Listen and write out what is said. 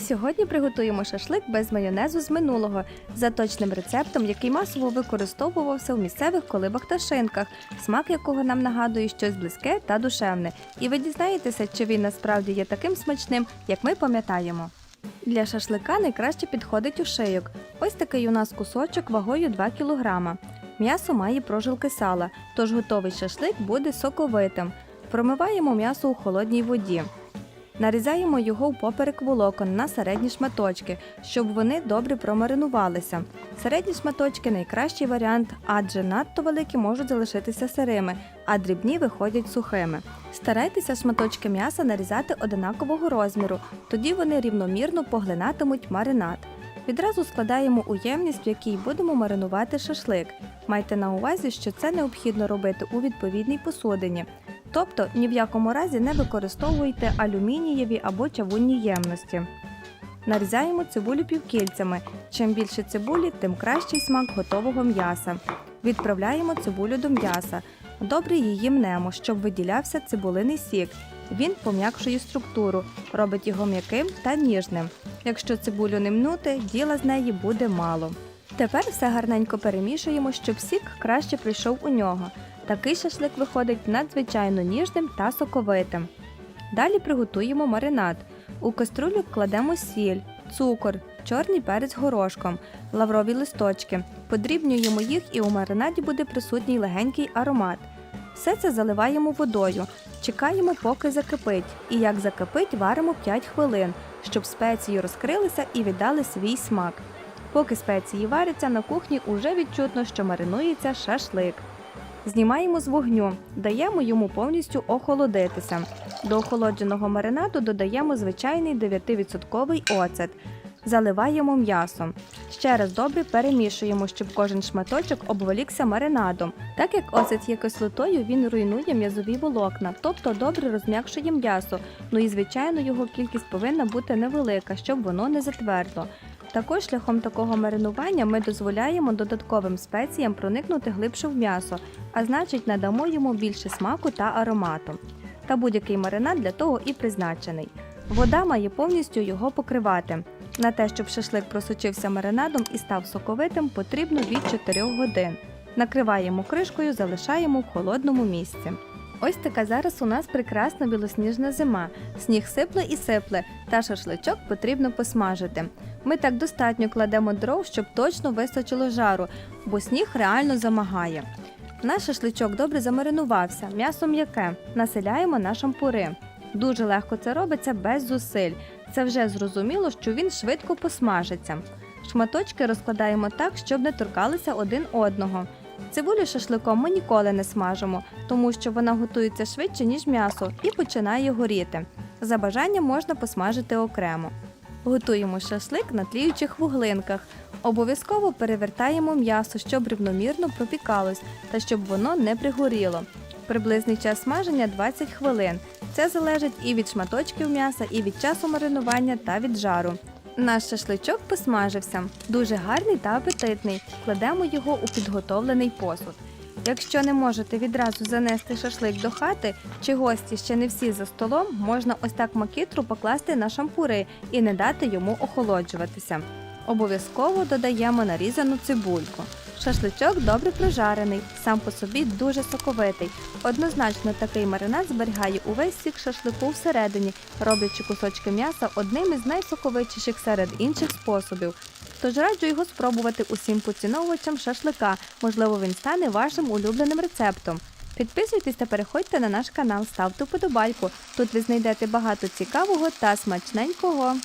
Сьогодні приготуємо шашлик без майонезу з минулого за точним рецептом, який масово використовувався у місцевих колибах та шинках, смак якого нам нагадує щось близьке та душевне. І ви дізнаєтеся, чи він насправді є таким смачним, як ми пам'ятаємо. Для шашлика найкраще підходить ушийок. Ось такий у нас кусочок вагою 2 кг. М'ясо має прожилки сала, тож готовий шашлик буде соковитим. Промиваємо м'ясо у холодній воді. Нарізаємо його впоперек волокон на середні шматочки, щоб вони добре промаринувалися. Середні шматочки найкращий варіант, адже надто великі можуть залишитися сирими, а дрібні виходять сухими. Старайтеся шматочки м'яса нарізати одинакового розміру, тоді вони рівномірно поглинатимуть маринад. Відразу складаємо у ємність, в якій будемо маринувати шашлик. Майте на увазі, що це необхідно робити у відповідній посудині. Тобто ні в якому разі не використовуйте алюмінієві або чавунні ємності. Нарізаємо цибулю півкільцями. Чим більше цибулі, тим кращий смак готового м'яса. Відправляємо цибулю до м'яса. Добре її мнемо, щоб виділявся цибулиний сік. Він пом'якшує структуру, робить його м'яким та ніжним. Якщо цибулю не мнути, діла з неї буде мало. Тепер все гарненько перемішуємо, щоб сік краще прийшов у нього. Такий шашлик виходить надзвичайно ніжним та соковитим. Далі приготуємо маринад. У каструлю кладемо сіль, цукор, чорний перець горошком, лаврові листочки. Подрібнюємо їх і у маринаді буде присутній легенький аромат. Все це заливаємо водою. Чекаємо, поки закипить. І як закипить, варимо 5 хвилин, щоб спеції розкрилися і віддали свій смак. Поки спеції варяться, на кухні уже відчутно, що маринується шашлик. Знімаємо з вогню, даємо йому повністю охолодитися. До охолодженого маринаду додаємо звичайний 9% оцет. Заливаємо м'ясом. Ще раз добре перемішуємо, щоб кожен шматочок обволікся маринадом. Так як оцет є кислотою, він руйнує м'язові волокна, тобто добре розм'якшує м'ясо. Ну і звичайно його кількість повинна бути невелика, щоб воно не затвердло. Також шляхом такого маринування ми дозволяємо додатковим спеціям проникнути глибше в м'ясо, а значить надамо йому більше смаку та аромату. Та будь-який маринад для того і призначений. Вода має повністю його покривати. На те, щоб шашлик просочився маринадом і став соковитим, потрібно від 4 годин. Накриваємо кришкою, залишаємо в холодному місці. Ось така зараз у нас прекрасна білосніжна зима. Сніг сипле і сипле, та шашличок потрібно посмажити. Ми так достатньо кладемо дров, щоб точно вистачило жару, бо сніг реально замагає. Наш шашличок добре замаринувався, м'ясо м'яке, населяємо на шампури. Дуже легко це робиться без зусиль. Це вже зрозуміло, що він швидко посмажиться. Шматочки розкладаємо так, щоб не торкалися один одного. Цибулю шашликом ми ніколи не смажимо, тому що вона готується швидше, ніж м'ясо, і починає горіти. За бажанням можна посмажити окремо. Готуємо шашлик на тліючих вуглинках. Обов'язково перевертаємо м'ясо, щоб рівномірно пропікалось та щоб воно не пригоріло. Приблизний час смаження 20 хвилин. Це залежить і від шматочків м'яса, і від часу маринування та від жару. Наш шашличок посмажився. Дуже гарний та апетитний. Кладемо його у підготовлений посуд. Якщо не можете відразу занести шашлик до хати, чи гості ще не всі за столом, можна ось так макітру покласти на шампури і не дати йому охолоджуватися. Обов'язково додаємо нарізану цибульку. Шашличок добре прожарений, сам по собі дуже соковитий. Однозначно такий маринад зберігає увесь сік шашлику всередині, роблячи кусочки м'яса одним із найсоковитіших серед інших способів. Тож раджу його спробувати усім поціновувачам шашлика. Можливо, він стане вашим улюбленим рецептом. Підписуйтесь та переходьте на наш канал, ставте вподобайку. Тут ви знайдете багато цікавого та смачненького.